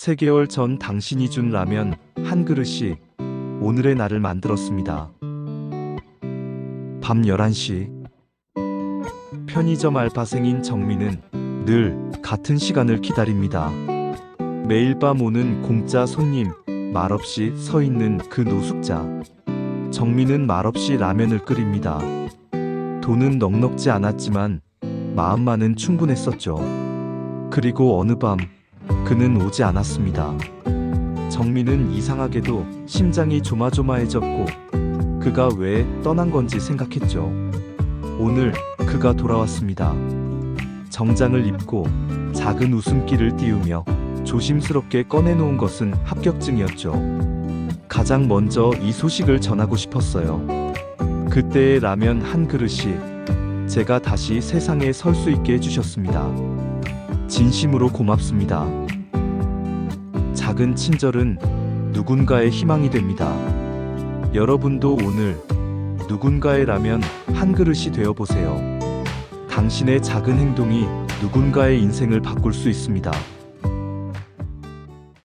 3개월 전 당신이 준 라면 한 그릇이 오늘의 나를 만들었습니다. 밤 11시 편의점 알바생인 정민은 늘 같은 시간을 기다립니다. 매일 밤 오는 공짜 손님 말없이 서 있는 그 노숙자. 정민은 말없이 라면을 끓입니다. 돈은 넉넉지 않았지만 마음만은 충분했었죠. 그리고 어느 밤 그는 오지 않았습니다. 정민은 이상하게도 심장이 조마조마해졌고 그가 왜 떠난 건지 생각했죠. 오늘 그가 돌아왔습니다. 정장을 입고 작은 웃음기를 띄우며 조심스럽게 꺼내놓은 것은 합격증이었죠. 가장 먼저 이 소식을 전하고 싶었어요. 그때의 라면 한 그릇이 제가 다시 세상에 설 수 있게 해주셨습니다. 진심으로 고맙습니다. 작은 친절은 누군가의 희망이 됩니다. 여러분도 오늘 누군가의 라면 한 그릇이 되어 보세요. 당신의 작은 행동이 누군가의 인생을 바꿀 수 있습니다.